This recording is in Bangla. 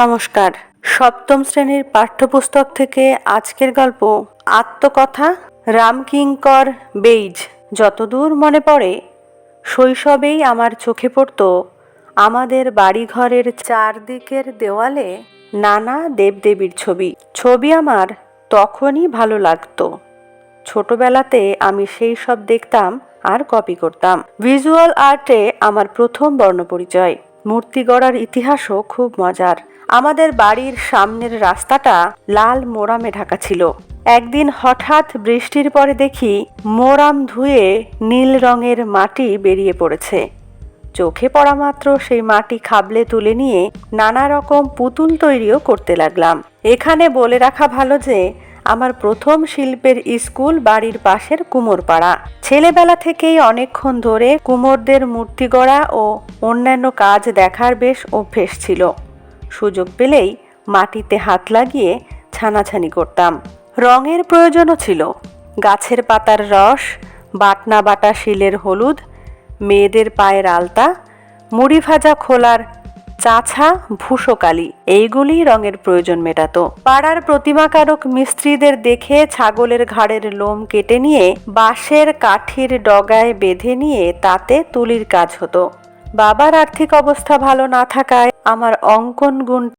নমস্কার। সপ্তম শ্রেণির পাঠ্যপুস্তক থেকে আজকের গল্প আত্মকথা রামকিঙ্কর বেইজ। যতদূর মনে পড়ে, শৈশবেই আমার চোখে পড়ত আমাদের বাড়িঘরের চারদিকের দেওয়ালে নানা দেবদেবীর ছবি। ছবি আমার তখনই ভালো লাগতো। ছোটবেলাতে আমি সেই সব দেখতাম আর কপি করতাম। ভিজুয়াল আর্টে আমার প্রথম বর্ণপরিচয়। মূর্তি গড়ার ইতিহাসও খুব মজার। আমাদের বাড়ির সামনের রাস্তাটা লাল মোরামে ঢাকা ছিল। একদিন হঠাৎ বৃষ্টির পরে দেখি মোরাম ধুয়ে নীল রঙের মাটি বেরিয়ে পড়েছে। চোখে পড়া মাত্র সেই মাটি খাবলে তুলে নিয়ে নানা রকম পুতুল তৈরিও করতে লাগলাম। এখানে বলে রাখা ভালো যে আমার প্রথম শিল্পের স্কুল বাড়ির পাশের কুমোরপাড়া। ছেলেবেলা থেকেই অনেকক্ষণ ধরে কুমোরদের মূর্তি গড়া ও অন্যান্য কাজ দেখার বেশ অভ্যেস ছিল। সুযোগ পেলেই মাটিতে হাত লাগিয়ে ছানাছানি করতাম। রঙের প্রয়োজনও ছিল। গাছের পাতার রস বাটনা বাটা শিলের হলুদ, মেয়েদের পায়ের আলতা, মুড়ি ভাজা খোলার চাছা, ভূষকালী এইগুলি রঙের প্রয়োজন মেটাতো। পাড়ার প্রতিমাকারক মিস্ত্রিদের দেখে ছাগলের ঘাড়ের লোম কেটে নিয়ে বাঁশের কাঠির ডগায় বেঁধে নিয়ে তাতে তুলির কাজ হতো। বাবার আর্থিক অবস্থা ভালো না থাকায় আমার অঙ্কন গুণ